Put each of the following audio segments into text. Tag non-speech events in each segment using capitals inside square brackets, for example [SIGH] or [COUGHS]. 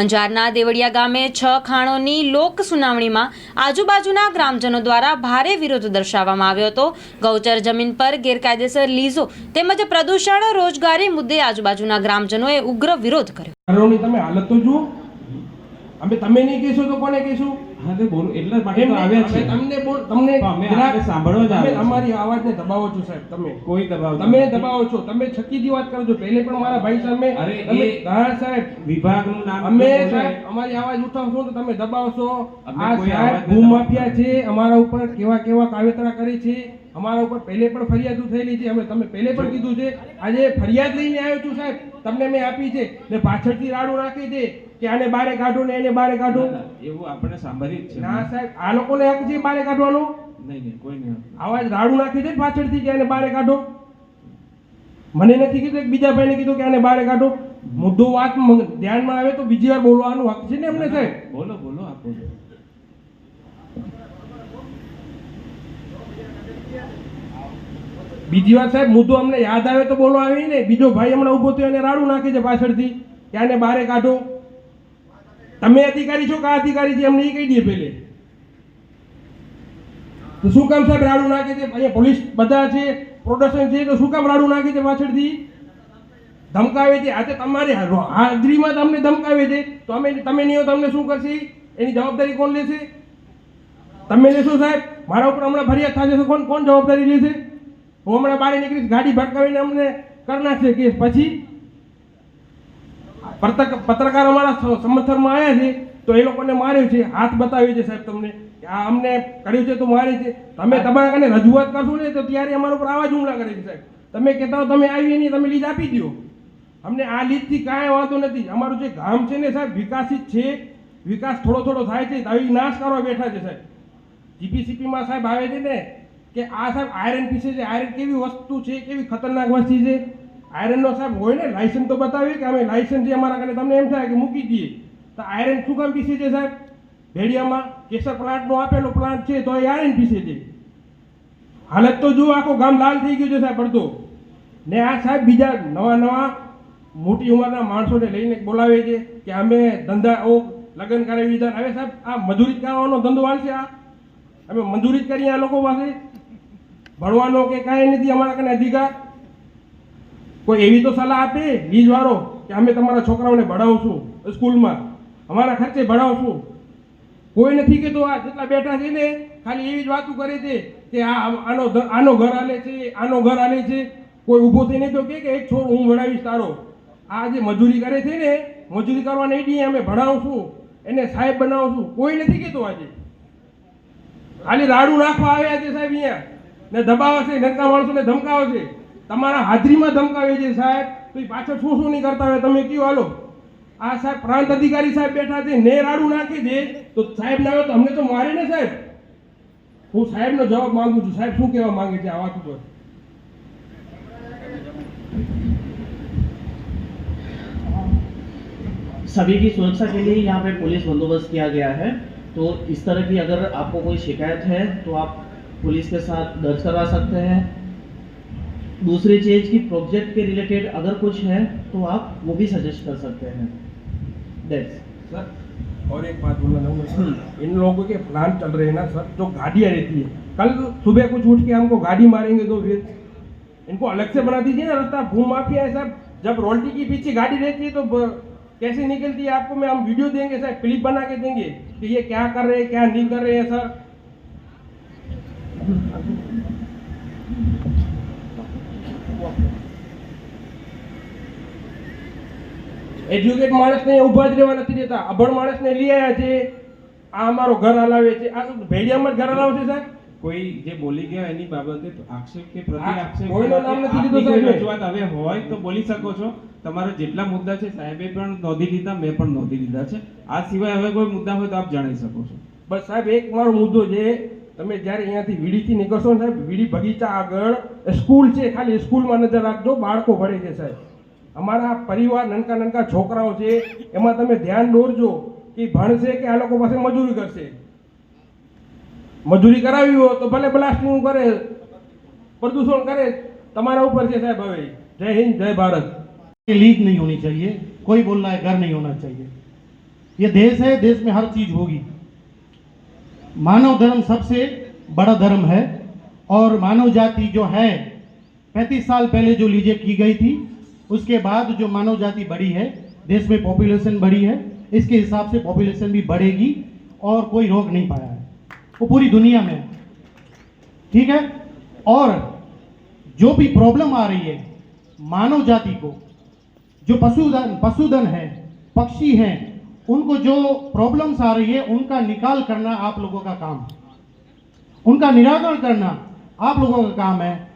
અંજારના દેવળિયા ગામે છ ખાણોની લોક સુનાવણીમાં આજુબાજુના ગ્રામજનો દ્વારા ભારે વિરોધ દર્શાવવામાં આવ્યો હતો. ગૌચર જમીન પર ગેરકાયદેસર લીઝો તેમજ પ્રદૂષણ રોજગારી મુદ્દે આજુબાજુના ગ્રામજનોએ ઉગ્ર વિરોધ કર્યો. તમે હાલત તો જુઓ. અમે તમે નહીં કહેશો તો કોને કહેશું? હા તે બોલું એટલે માટે તો આવ્યા છે તમને બોલ તમને તો અમે જરાક- આપણે સાંભળવા જ તમે અમારી અવાજને દબાવો છો સાહેબ તમે. કોઈ દબાવ તમે દબાવો છો તમે છક્કીથી વાત કરો છો. પહેલે પણ મારા ભાઈ સામે અરે તમે હા સાહેબ. વિભાગનું નામ અમે સાહેબ અમારી અવાજ ઉઠાવશો તો તમે દબાવશો. આ સાહેબ ભૂમાફિયા છે અમારા ઉપર કેવા કેવા કાવેતરા કરે છે અમારા ઉપર પહેલે પણ ફરિયાદો થયેલી છે અમે તમે પહેલે પણ કીધું છે. આજે ફરિયાદ લઈને આવ્યો છું સાહેબ. તમને મેં આપી છે. ને પાછળથી રાડું રાખી છે. કે આને બારે કાઢો ને એને બારે કાઢો. એવું આપણે સાંભળી જ છે. ના સાહેબ આ લોકોને હક છે બારે કાઢવાનો નહીં નહીં કોઈ નહીં. આવાજ રાડું નાખી દે પાછળથી કે આને બારે કાઢો. મને નથી કીધું કે બીજા ભાઈને કીધું કે આને બારે કાઢો. મુદ્દો વાત ધ્યાનમાં આવે તો બીજી વાર બોલવાનું હક છે ને એમને સાહેબ? બોલો બોલો આપ બીજી વાર સાહેબ મુદ્દો અમને યાદ આવે તો બોલો આવી ને બીજો ભાઈ હમણાં ઊભો થયો એને રાડું નાખે છે પાછળથી કે આને બારે કાઢો. તમે અધિકારી છો, કે અધિકારી છે, અમને એ કહી દે પહેલે. તો શું કામ સાહેબ રાડું નાખે છે? અહીંયા પોલીસ બધા છે, પ્રોડક્શન છે, તો શું કામ રાડું નાખે છે પાછળથી? ધમકાવે છે. આજે તમારે હાજરીમાં તમને ધમકાવે છે. તો અમે, તમે નહીં તમને શું કરશે? એની જવાબદારી કોણ લેશે? તમે લેશો સાહેબ? મારા ઉપર હમણાં ફરિયાદ થશે તો કોણ કોણ જવાબદારી લેશે? હું હમણાં બહાર નીકળીશ, ગાડી ભટકાવીને અમને કરી નાખશે કેસ. પછી પત્રકાર અમારા સ- સમર્થનમાં આવ્યા છે, તો એ લોકોને માર્યો છે. હાથ બતાવ્યો છે સાહેબ તમને આ અમને કર્યું છે, તો મારે છે. તમે તમારા કને રજૂઆત કરશો ને, તો ત્યારે અમારા ઉપર આવા જ હુમલા કરે છે સાહેબ. તમે કહેતા હો, તમે આવી નહીં, તમે લીજ આપી દો અમને આ લીજથી કાંઈ વાંધો નથી. અમારું જે ગામ છે ને સાહેબ, વિકાસિત છે. વિકાસ થોડો થોડો થાય છે. આવી નાશ કરવા બેઠા છે સાહેબ. જીપીસીપીમાં સાહેબ આવે છે ને, કે આ સાહેબ આયરન પીસે છે. આયરન કેવી વસ્તુ છે? કેવી ખતરનાક વસ્તુ છે? આયરનનો સાહેબ હોય ને લાયસન્સ તો બતાવી કે અમે લાયસન્સ છે અમારા કને તમને એમ થાય કે મૂકી દઈએ. તો આયરન શું કામ પીસે છે સાહેબ? ભેડિયામાં કેસર પ્લાન્ટનો આપેલો પ્લાન્ટ છે, તો એ આયરન પીસે છે. હાલત તો જુઓ, આખો ગામ લાલ થઈ ગયું છે સાહેબ, અડધો. ને આ સાહેબ બીજા નવા નવા મોટી ઉંમરના માણસોને લઈને બોલાવે છે કે અમે ધંધા, ઓ, લગ્ન કરાવી દીધા. હવે સાહેબ, આ મજૂરી કરવાનો ધંધો હાલશે આ? અમે મંજૂરી જ કરીએ આ લોકો પાસે? ભણવાનો કે કાંઈ નથી, અમારા કને અધિકાર? કોઈ એવી તો સલાહ આપે નીજવાળો કે અમે તમારા છોકરાઓને ભણાવશું સ્કૂલમાં? અમારા ખર્ચે ભણાવશું. કોઈ નથી કહેતો, આ જેટલા બેઠા છે ને, ખાલી એવી જ વાતો કરે છે કે આ, આનો આનો ઘર આલે છે, આનો ઘર આલે છે. કોઈ ઊભો થઈને તો કે કે, એક છોડ હું ભણાવીશ તારો. આ જે મજૂરી કરે છે ને, મજૂરી કરવા નહીં દઈએ અમે ભણાવશું, એને સાહેબ બનાવશું. કોઈ નથી કહેતો આજે. ખાલી રાડું રાખવા આવ્યા છે સાહેબ અહીંયા. ને દબાવે છે નરકા માણસોને ધમકાવે છે. તમારા હાજરીમાં ધમકાવે છે સાહેબ તો ઈ પાછળ શું શું નહીં કરતા હોય તમે કયો હાલો આ સાહેબ પ્રાંત અધિકારી સાહેબ બેઠા છે ને રાડું નાખી દે તો સાહેબ ના આવે તો અમને તો મારે ને સાહેબ હું સાહેબનો જવાબ માંગુ છું સાહેબ શું કહેવા માંગે છે આ વાત ઉપર सभी की सुरक्षा के लिए यहाँ पे पुलिस बंदोबस्त किया गया है तो इस तरह की अगर आपको कोई शिकायत है तो आप पुलिस के साथ दर्ज करवा सकते हैं दूसरी चीज़ की प्रोजेक्ट के रिलेटेड अगर कुछ है तो आप वो भी सजेस्ट कर सकते हैं। दैट्स सर और एक बात बोलना चाहूँगा इन लोगों के प्लान चल रहे हैं ना सर जो गाड़ियाँ रहती है। कल सुबह कुछ उठ के हमको गाड़ी मारेंगे तो फिर इनको अलग से बना दीजिए ना रास्ता भूम माफिया है सर जब रोल्टी के पीछे गाड़ी रहती है तो कैसे निकलती है आपको? मैं हम वीडियो देंगे सर क्लिप बना के देंगे कि ये क्या कर रहे हैं क्या नहीं कर रहे हैं सर। એજ્યુકેટ માણસને ઊભા જ રહેવા નથી દેતા. અભણ માણસને લઈ આવ્યા છે. આ અમારો ઘર હલાવે છે. આ ભેડિયામાં જ ઘર હલાવશે સાહેબ? કોઈ જે બોલી ગયા એની બાબતે આક્ષેપ કે પ્રતિ આક્ષેપ કોઈનો નામ નથી લીધો સાહેબ. રજૂઆત હવે હોય તો બોલી શકો છો. તમારા જેટલા મુદ્દા છે સાહેબે પણ નોંધી લીધા મેં પણ નોંધી લીધા છે. આ સિવાય હવે કોઈ મુદ્દા હોય તો આપ જણાવી શકો છો. બસ સાહેબ એક મારો મુદ્દો છે. તમે જ્યારે અહીંયાથી વીડીથી નીકળશો ને સાહેબ વીડી બગીચા આગળ સ્કૂલ છે ખાલી સ્કૂલમાં નજર રાખજો બાળકો ભણે છે સાહેબ. અમારા પરિવાર નનકા નનકા છોકરાઓ છે એમાં તમે ધ્યાન દોરજો કે ભણશે કે આ લોકો પાસે મજૂરી કરશે મજૂરી કરાવી હોય તો ભલે બ્લાસ્ટિંગ કરે પ્રદૂષણ કરે તમારા ઉપર છે સાહેબ હવે જય હિન્દ જય ભારત लीज नहीं होनी चाहिए कोई बोल रहा है घर नहीं होना चाहिए ये देश है देश में हर चीज होगी मानव धर्म सबसे बड़ा धर्म है और मानव जाति जो है पैंतीस साल पहले जो लीजिए की गई थी उसके बाद जो मानव जाति बढ़ी है, देश में पॉपुलेशन बढ़ी है, इसके हिसाब से पॉपुलेशन भी बढ़ेगी और कोई रोक नहीं पाया है। वो पूरी दुनिया में। ठीक है? और जो भी प्रॉब्लम आ रही है, मानव जाति को, जो पशुधन पशुधन है, पक्षी हैं, उनको जो प्रॉब्लम्स आ रही है, उनका निकाल करना आप लोगों का काम है। उनका निराकरण करना आप लोगों का काम है।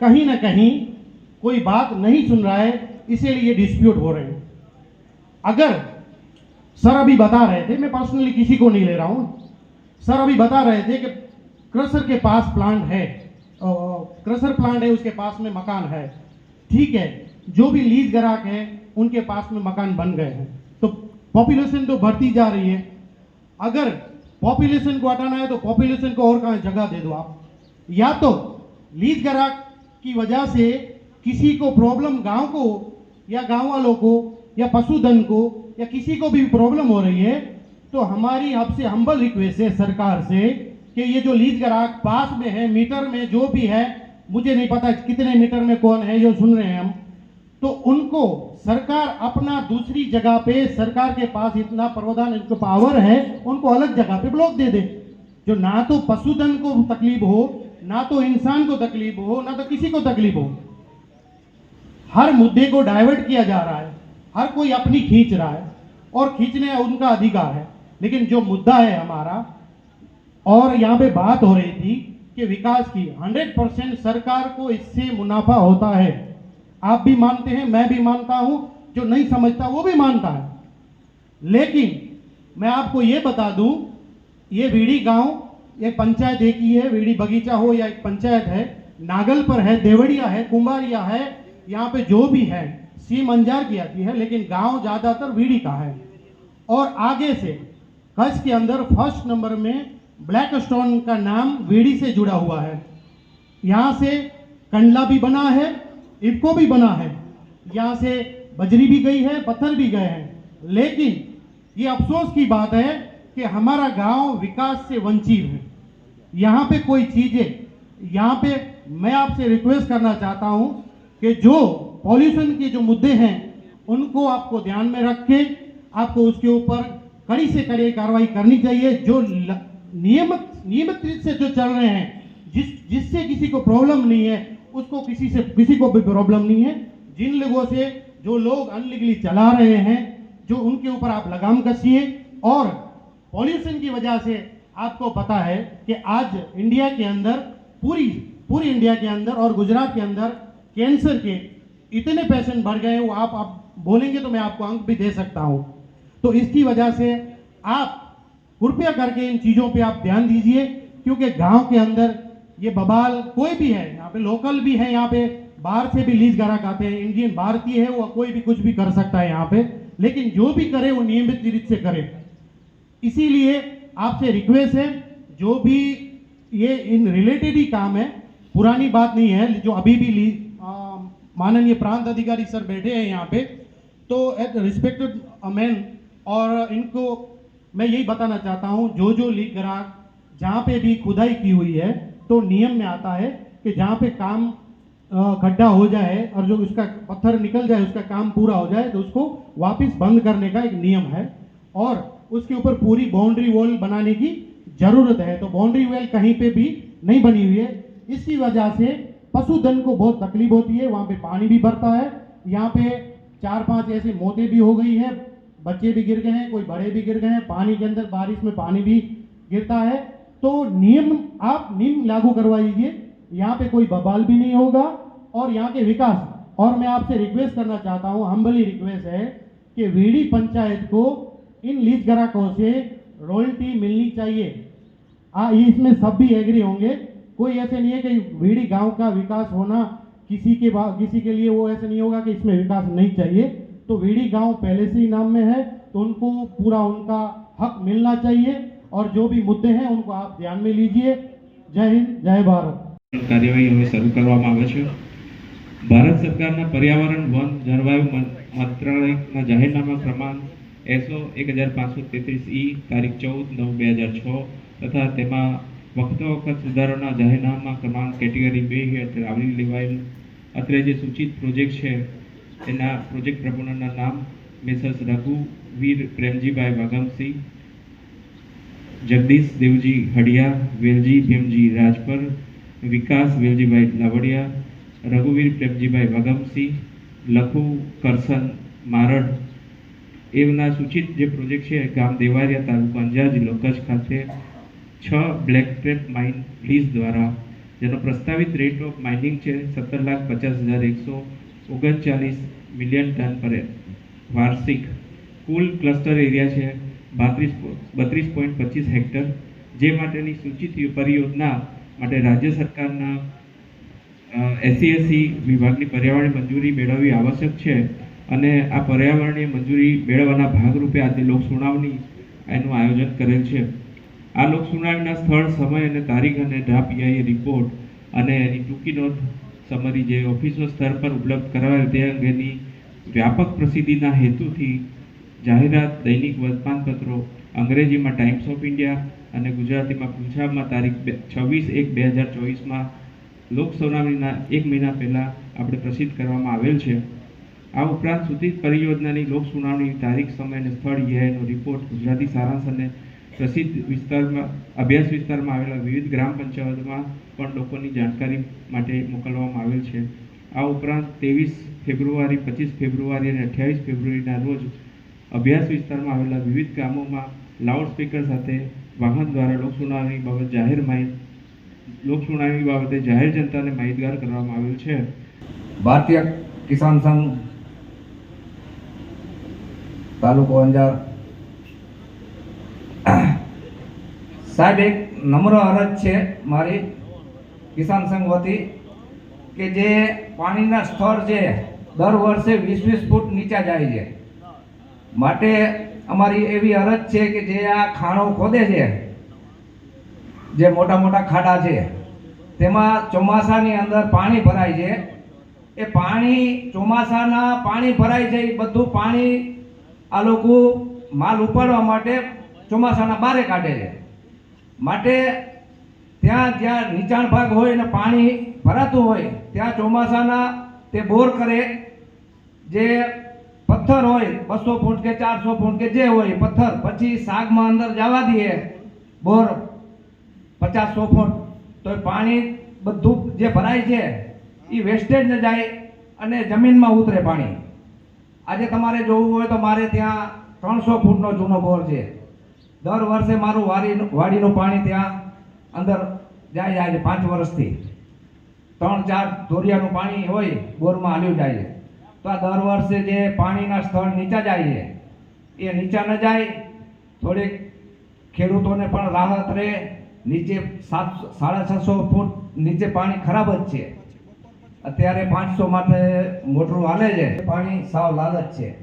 कहीं ना कहीं कोई बात नहीं सुन रहा है, इसीलिए डिस्प्यूट हो रहे हैं। अगर सर अभी बता रहे थे, मैं पर्सनली किसी को नहीं ले रहा हूँ। सर अभी बता रहे थे कि क्रसर के पास प्लांट है क्रसर प्लांट है, उसके पास में मकान है। ठीक है, जो भी लीज ग्राहक है, उनके पास में मकान बन गए हैं। तो पॉपुलेशन तो बढ़ती जा रही है। अगर पॉपुलेशन को हटाना है तो पॉपुलेशन को और कहाँ जगह दे दो आप। या तो लीज ग्राहक की वजह से किसी को प्रॉब्लम गाँव को, या गाँव वालों को, या पशुधन को, या किसी को भी प्रॉब्लम हो रही है तो हमारी आपसे हम्बल रिक्वेस्ट है सरकार से कि ये जो लीज ग्राहक पास में है, मीटर में जो भी है, मुझे नहीं पता कितने मीटर में कौन है जो सुन रहे हैं हम तो उनको सरकार अपना दूसरी जगह पे, सरकार के पास इतना प्रावधान, इनको पावर है, उनको अलग जगह पे ब्लॉक दे दे। जो ना तो पशुधन को तकलीफ़ हो, ना तो इंसान को तकलीफ़ हो, ना तो किसी को तकलीफ़ हो। हर मुद्दे को डाइवर्ट किया जा रहा है, हर कोई अपनी खींच रहा है और खींचने उनका अधिकार है। लेकिन जो मुद्दा है हमारा, और यहाँ पे बात हो रही थी कि विकास की 100 परसेंट सरकार को इससे मुनाफा होता है। आप भी मानते हैं, मैं भी मानता हूँ, जो नहीं समझता वो भी मानता है। लेकिन मैं आपको ये बता दूँ, ये वीड़ी गाँव ये पंचायत एक ही है, वीड़ी बगीचा हो या एक पंचायत है, नागल पर है, देवड़िया है कुंभारिया है यहाँ पे जो भी है सी मंजार की आती है, लेकिन गाँव ज़्यादातर वीड़ी का है। और आगे से, कच्छ के अंदर फ़र्स्ट नंबर में ब्लैक स्टोन का नाम वीड़ी से जुड़ा हुआ है। यहाँ से कंडला भी बना है इफको भी बना है। यहाँ से बजरी भी गई है, पत्थर भी गए हैं। लेकिन ये अफसोस की बात है कि हमारा गाँव विकास से वंचित है। यहाँ पे कोई चीज़ें, यहाँ पे मैं आपसे रिक्वेस्ट करना चाहता हूँ कि जो पॉल्यूशन के जो मुद्दे हैं, उनको आपको ध्यान में रख के आपको उसके ऊपर कड़ी से कड़ी कार्रवाई करनी चाहिए। जो नियमित नियमित रूप से जो चल रहे हैं, जिस, जिससे किसी को प्रॉब्लम नहीं है, उसको किसी से, किसी को भी प्रॉब्लम नहीं है। जिन लोगों से जो लोग अनलीगली चला रहे हैं, जो उनके ऊपर आप लगाम कसिए और पॉल्यूशन की वजह से आपको पता है कि आज इंडिया के अंदर, पूरी पूरी इंडिया के अंदर और गुजरात के अंदर कैंसर के इतने पेशेंट बढ़ गए, वो आप आप बोलेंगे तो मैं आपको अंक भी दे सकता हूँ। तो इसकी वजह से आप कृपया करके इन चीज़ों पे आप ध्यान दीजिए, क्योंकि गाँव के अंदर ये बबाल कोई भी है, यहाँ पे लोकल भी है, यहाँ पे बाहर से भी लीज ग्राहक आते हैं, इंडियन भारतीय है, वो कोई भी कुछ भी कर सकता है यहाँ पे, लेकिन जो भी करे वो नियमित रीत से करे। इसीलिए आपसे रिक्वेस्ट है, जो भी ये इन रिलेटेड ही काम है, पुरानी बात नहीं है, जो अभी भी माननीय प्रांत अधिकारी सर बैठे हैं यहाँ पे। तो एट रिस्पेक्टेड मैन और इनको मैं यही बताना चाहता हूँ जो जो लीग ग्राहक जहाँ पे भी खुदाई की हुई है तो नियम में आता है कि जहाँ पे काम गड्ढा हो जाए और जो उसका पत्थर निकल जाए, उसका काम पूरा हो जाए तो उसको वापस बंद करने का एक नियम है। और उसके ऊपर पूरी बाउंड्री वॉल बनाने की ज़रूरत है। तो बाउंड्री वॉल कहीं पे भी नहीं बनी हुई है। इसी वजह से पशुधन को बहुत तकलीफ़ होती है वहाँ पे पानी भी भरता है। यहाँ पे चार पाँच ऐसी मौतें भी हो गई है बच्चे भी गिर गए हैं कोई बड़े भी गिर गए हैं पानी के अंदर बारिश में पानी भी गिरता है। तो नियम आप नियम लागू करवाइए यहाँ पे कोई बबाल भी नहीं होगा। और यहाँ के विकास और मैं आपसे रिक्वेस्ट करना चाहता हूँ हम्बली रिक्वेस्ट है कि वीडी पंचायत को इन लीज ग्राहकों से रॉयल्टी मिलनी चाहिए। आ, इसमें सब भी एग्री होंगे। कोई ऐसे नहीं है कि वीडी गांव का विकास होना किसी के बा- किसी के लिए वो ऐसे नहीं होगा कि इसमें विकास नहीं चाहिए तो वीडी गांव पहले से ही नाम में है तो उनको पूरा उनका हक मिलना चाहिए और जो भी मुद्दे हैं उनको आप ध्यान में लीजिए जय हिंद जय भारत કાર્યવાહી હવે શરૂ કરવામાં આવે છે ભારત સરકારના પર્યાવરણ વન જળવાયુ મં- મંત્રાલયના જાહેરનામા ક્રમાંક એસો એક હજાર પાંચસો તેત્રીસ ઈ તારીખ ચૌદ નવ બે હજાર છ તથા તેમાં વખતો વખત સુધારોના જાહેરનામા ક્રમાંક કેટેગરી બે હેઠળ આવરી લેવાયેલ. અત્રે જે સૂચિત પ્રોજેક્ટ છે, એના પ્રોજેક્ટ પ્રપોનરના નામ મેસર્સ રઘુવીર પ્રેમજીભાઈ વાગમસિંહ જગદીશ દેવજી હડિયા, વેલજી ભીમજી રાજપર, વિકાસ વેલજીભાઈ લાવડિયા, રઘુવીર પ્રેમજીભાઈ વાગમસિંહ લખુ કરસન મારડ. એમના સૂચિત જે પ્રોજેક્ટ છે, ગામ દેવારિયા તાલુકા અંજાર, જિલ્લો કચ્છ ખાતે છ બ્લેક ટ્રેપ માઇન લીઝ દ્વારા, જેનો પ્રસ્તાવિત રેટ ઓફ માઇનિંગ છે સત્તર લાખ પચાસ હજાર એકસો ઓગણચાલીસ મિલિયન ટન પર વાર્ષિક કુલ ક્લસ્ટર એરિયા છે બાત્રીસ બત્રીસ પોઈન્ટ પચીસ હેક્ટર, જે માટેની સૂચિત પરિયોજના માટે રાજ્ય સરકારના એસસી એસસી વિભાગની પર્યાવરણીય મંજૂરી મેળવવી આવશ્યક છે અને આ પર્યાવરણીય મંજૂરી મેળવવાના ભાગરૂપે આજે લોક સુનાવણી એનું આયોજન કરેલ છે. આ લોકસુનાવણીના સ્થળ, સમય અને તારીખ અને પીઆઈએ રિપોર્ટ અને એની ટૂંકી નોંધ સમરી જે ઓફિસો સ્તર પર ઉપલબ્ધ કરાવેલ તે અંગેની વ્યાપક પ્રસિદ્ધિના હેતુથી જાહેરાત, દૈનિક વર્તમાનપત્રો, અંગ્રેજીમાં ટાઈમ્સ ઓફ ઇન્ડિયા અને ગુજરાતીમાં પંજાબમાં તારીખ બે, છવ્વીસ એક બે હજાર ચોવીસમાં લોક સુનાવણીના એક મહિના પહેલાં આપણે પ્રસિદ્ધ કરવામાં આવેલ છે. આ ઉપરાંત સૂચિત પરિયોજનાની લોક સુનાવણીની તારીખ, સમય અને સ્થળ ઈઆઈનો રિપોર્ટ ગુજરાતી સારાંશ અને પ્રસિદ્ધ વિસ્તારમાં, અભ્યાસ વિસ્તારમાં આવેલા વિવિધ ગ્રામ પંચાયતોમાં પણ લોકોની જાણકારી માટે મોકલવામાં આવેલ છે. આ ઉપરાંત ત્રેવીસ ફેબ્રુઆરી, પચીસ ફેબ્રુઆરી અને અઠ્યાવીસ ફેબ્રુઆરીના રોજ અભ્યાસ વિસ્તારમાં આવેલા વિવિધ ગામોમાં લાઉડ સ્પીકર સાથે વાહન દ્વારા લોકસુનાવણી બાબત જાહેર માહિતી લોકસુનાવણી બાબતે જાહેર જનતાને માહિતગાર કરવામાં આવેલ છે. ભારતીય કિસાન સંઘ તાલુકો અંજાર [COUGHS] સાહેબ, એક નમ્ર અરજ છે મારી કિસાન સંઘ વતી કે જે પાણીના સ્તર છે, દર વર્ષે વીસ વીસ ફૂટ નીચા જાય છે. માટે અમારી એવી અરજ છે કે જે આ ખાણો ખોદે છે, જે મોટા મોટા ખાડા છે, તેમાં ચોમાસાની અંદર પાણી ભરાય છે. એ પાણી, ચોમાસાના પાણી ભરાય છે, એ બધું પાણી આ લોકો માલ ઉપાડવા માટે ચોમાસાના બારે કાઢે છે. માટે ત્યાં જ્યાં નીચાણ ભાગ હોય અને પાણી ભરાતું હોય, ત્યાં ચોમાસાના તે બોર કરે. જે પથ્થર હોય, બસો ફૂટ કે ચારસો ફૂટ કે જે હોય, પથ્થર પછી શાકમાં અંદર જવા દઈએ બોર પચાસ સો ફૂટ. તો પાણી બધું જે ભરાય છે એ વેસ્ટેજ ન જાય અને જમીનમાં ઉતરે પાણી. આજે તમારે જોવું હોય તો મારે ત્યાં ત્રણસો ફૂટનો જૂનો બોર છે. દર વર્ષે મારું વાડી વાડીનું પાણી ત્યાં અંદર જાય જાય છે પાંચ વર્ષથી. ત્રણ, ચાર ધોરિયાનું પાણી હોય, બોરમાં હાલ્યું જાય છે. તો આ દર વર્ષે જે પાણીના સ્થળ નીચા જાય છે, એ નીચા ન જાય, થોડીક ખેડૂતોને પણ રાહત રહે, નીચે સાત, સાડા છસો ફૂટ નીચે પાણી ખરાબ જ છે. અત્યારે પાંચસો માટે મોટરું હાલે છે. પાણી સાવ લાલ છે.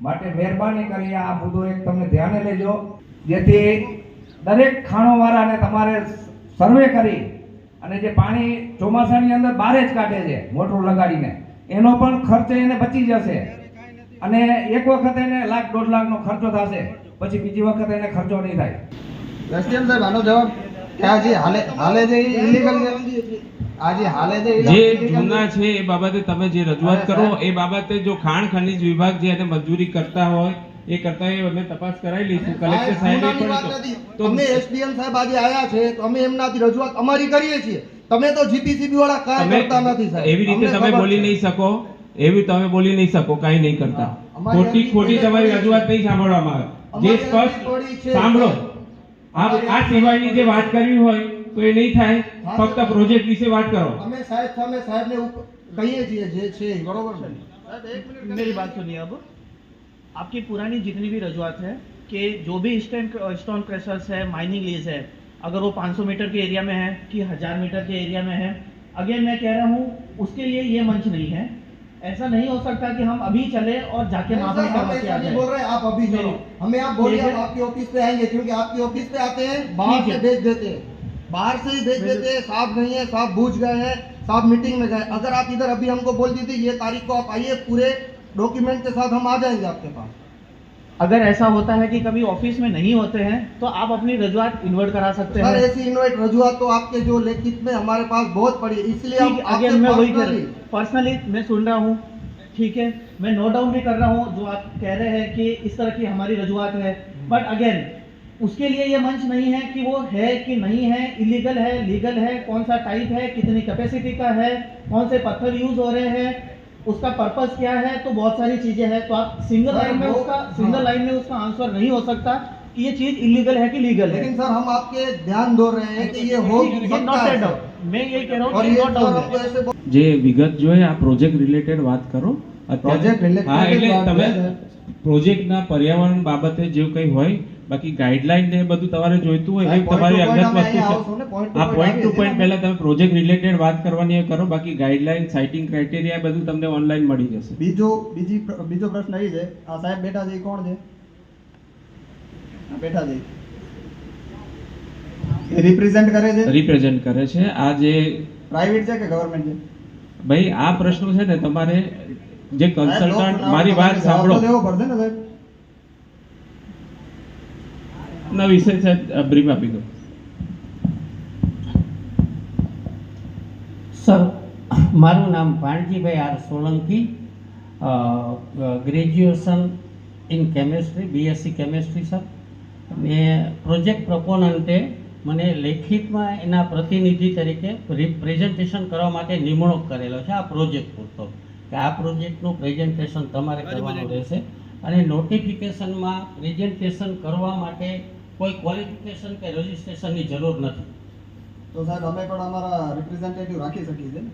માટે મહેરબાની કરી આ બધું એક તમે ધ્યાને લેજો. જેથી દરેક ખાણોવાળાને તમારે સર્વે કરી અને જે પાણી ચોમાસાની અંદર બારે જ કાઢે છે મોટરું લગાડીને એનો પણ ખર્ચ એને બચી જશે. અને એક વખત એને લાખ દોઢ લાખનો ખર્ચો થશે પછી બીજી વખત એને ખર્ચો નહીં થાય. એસડીએમ સાહેબ આનો જવાબ કે આજે જે હાલે હાલે છે ઇલીગલ છે? આ જે જે જૂના છે એ બાબતે તમે જે રજૂઆત કરો એ બાબતે જો ખાણ ખનીજ વિભાગ જે એને મંજૂરી કરતા હોય એ કરતા એ અમે તપાસ કરાવી લઈશું. કલેક્ટર સાહેબ પણ તો અમે એસડીએમ સાહેબ આજે આવ્યા છે તો અમે એમનાથી રજૂઆત અમારી કરીએ છીએ. તમે તો જીપીસીબી વાળા કાંઈ કરતા નથી સાહેબ. એવી રીતે તમે બોલી નહીં શકો એવી તમે બોલી નહીં શકો કાંઈ નહીં કરતા. ખોટી ખોટી તમારી રજૂઆત નહીં સાંભળવામાં આવે. જે સ્પષ્ટ સાંભળો. આ આ સિવાયની જે વાત કરવી હોય તો એ નહીં થાય. ફક્ત પ્રોજેક્ટ વિશે વાત કરો. અમે સાહેબ સામે સાહેબને કહીએ છીએ જે છે બરોબર મેરી બાત સુનિએ આપ. आपकी पुरानी जितनी भी रजुआत है कि जो भी स्टोन स्टोन क्रशर्स है माइनिंग लीज है अगर वो 500 मीटर के एरिया में है कि हज़ार मीटर के एरिया में है अगेन मैं कह रहा हूँ उसके लिए ये मंच नहीं है। ऐसा नहीं हो सकता कि हम अभी चले और जाके के ऐसा नहीं बोल रहे आप अभी चलो। हमें आप बोलिए ठीक है। आपकी ऑफ़िस पे आएँगे क्योंकि आपकी ऑफ़िस पे आते हैं बाहर से। भेज देते हैं। बाहर से ही भेज देते हैं साहब नहीं है साफ़ बूझ गए हैं साफ़ मीटिंग में गए। अगर आप इधर अभी हमको बोल दीजिए ये तारीख को आप आइए पूरे डॉक्यूमेंट के साथ हम आ जाएँगे आपके पास। अगर ऐसा होता है कि कभी ऑफ़िस में नहीं होते हैं तो आप अपनी रजुआत इन्वर्ट करा सकते सर हैं। ऐसी इन्वाइट रजूआत तो आपके जो लिखित में हमारे पास बहुत पड़ी है इसलिए आप अगेन मैं वही पर्सनली पर्सनली मैं सुन रहा हूँ ठीक है? मैं नोट डाउन भी कर रहा हूँ जो आप कह रहे हैं कि इस तरह की हमारी रजुआत है। बट अगेन उसके लिए ये मंच नहीं है कि वो है कि नहीं है इलीगल है लीगल है कौन सा टाइप है कितनी कैपेसिटी का है कौन से पत्थर यूज़ हो रहे हैं उसका पर्पस क्या है तो बहुत सारी चीजें हैं तो आप सिंगल सर, लाइन में वो- उसका हाँ। सिंगल लाइन में उसका आंसर नहीं हो सकता कि ये चीज इलीगल है कि लीगल है लेकिन सर हम आपके ध्यान दो रहे हैं कि ये हो ठीक है, ये सकता नॉट है एट सर। मैं यही कह रहा हूँ और कि ये नॉट सर डाउन आपको है ऐसे बहुत- જે વિગત જોઈએ આ પ્રોજેક્ટ રિલેટેડ વાત કરો અત્યારે- Project related હા એટલે વાત તમે છે. પ્રોજેક્ટના પર્યાવરણ બાબતે જે કંઈ હોય બાકી ગાઈડલાઈન ને બધું તમારે જોઈતું હોય એ તમારી અગત વસ્તુ છે. આ પોઈન્ટ ટુ પોઈન્ટ પહેલા તમે પ્રોજેક્ટ રિલેટેડ વાત કરવાની એ કરો બાકી ગાઈડલાઈન સાઇટિંગ ક્રાઇટેરિયા બધું તમને ઓનલાઈન મળી જશે. બીજો બીજી બીજો પ્રશ્ન એ છે આ સાહેબ બેઠા છે કોણ છે? બેઠા છે. રિપ્રેઝન્ટ કરે છે? રિપ્રેઝેન્ટ કરે છે. આ જે પ્રાઇવેટ છે કે ગવર્મેન્ટ છે? ભાઈ આ પ્રશ્નો છે ને તમારે જે કન્સલ્ટન્ટ મારી વાત સાંભળો. પડશે ને સાહેબ. ના વિષય છે બ્રીફ આપી દો સર મારું નામ Bhanjibhai R Solanki graduation in chemistry BSc chemistry sir મેં પ્રોજેક્ટ પ્રપોનન્ટે મને લેખિતમાં એના પ્રતિનિધિ તરીકે પ્રેઝન્ટેશન કરવા માટે નિમણૂક કરેલો છે આ પ્રોજેક્ટ પૂરતો. કે આ પ્રોજેક્ટનું પ્રેઝન્ટેશન તમારે કરવાનું રહેશે. અને નોટિફિકેશનમાં પ્રેઝન્ટેશન કરવા માટે કોઈ ક્વોલિફિકેશન કે રજિસ્ટ્રેશનની જરૂર નથી. તો સાહેબ અમે પણ અમારા રિપ્રેઝેન્ટેટિવ રાખી શકીએ છીએ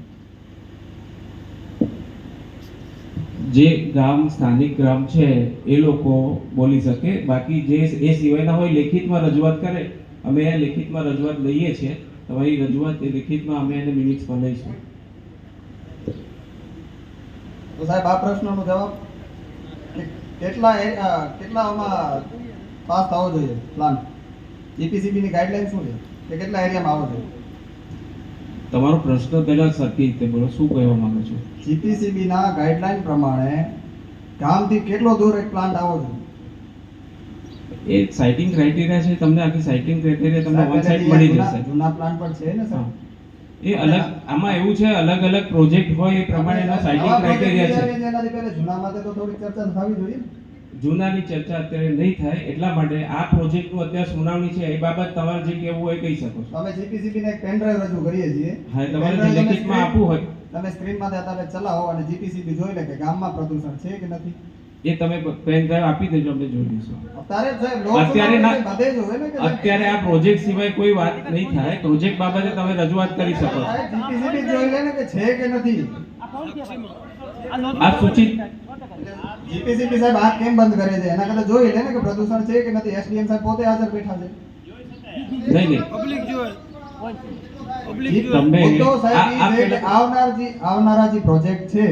જે ગામ સ્થાનિક ગ્રામ છે એ લોકો બોલી શકે. બાકી જે એ સિવાયના હોય લેખિતમાં રજૂઆત કરે અમે એ લેખિતમાં રજૂઆત લઈએ છીએ. તમારી રજૂઆત એ લેખિતમાં અમે એને મિનિટ્સમાં લઈશું તો સાહેબ આ પ્રશ્નનો જવાબ કેટલા કેટલા આમાં પાસ થવો જોઈએ પ્લાન જીપીસીબીની ગાઈડલાઈન શું છે? કે કેટલા એરિયામાં આવવો જોઈએ? તમારો પ્રશ્ન પહેલા સરખી રીતે બોલો શું કહેવા માંગો છો? જીપીસીબીના ગાઈડલાઇન ગાઈડલાઈન પ્રમાણે ગામથી કેટલો દૂર એક પ્લાન્ટ આવવો જોઈએ? એ સાઇટિંગ ક્રાઇટેરિયા છે તમને આખી સાઇટિંગ ક્રાઇટેરિયા તમને વન સાઇડ મળી જશે. જૂના પ્લાન પણ છે ને સર એ અલગ આમાં એવું છે અલગ અલગ પ્રોજેક્ટ હોય એ પ્રમાણેના સાઇટિંગ ક્રાઇટેરિયા છે. એનાથી પહેલા જૂના માટે તો થોડી ચર્ચા થવી જોઈએ. જૂનાની ચર્ચા અત્યારે નહીં થાય એટલા માટે આ પ્રોજેક્ટનું અત્યારે સુનાવણી છે એ બાબત તમારે જે કહેવું હોય કહી શકો છો. અમે જીપીસીબી ને પેન ડ્રાઈવ રજૂ કરીએ છીએ. હા તમારે લેખિતમાં આપવું હોય. તમે સ્ક્રીનમાંથી અત્યારે ચલાવો અને જીપીસીબી જોઈ લે કે ગામમાં પ્રદૂષણ છે કે નથી. એ તમે પેન ડ્રાઈવ આપી દેજો અમે જોઈ લઈશું અત્યારે અત્યારે આ પ્રોજેક્ટ સિવાય કોઈ વાત નહીં થાય. પ્રોજેક્ટ બાબતે તમે રજૂઆત કરી શકો જીપીસીબી જોઈ લે ને કે છે કે નથી. આ સૂચિત જીપીસીપી સાહેબ આ કેમ બંધ કરે છે? એના કરતા જોઈ લે ને કે પ્રદૂષણ છે કે નથી? એસડીએમ સાહેબ પોતે હાજર બેઠા છે. નહીં નહીં. તમે મુદ્દો આ સાહેબ આ ઈ છે કે પેલા આવનાર જે આવનારા જે પ્રોજેક્ટ છે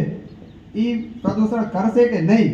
ઈ પ્રદૂષણ કરશે કે નહીં?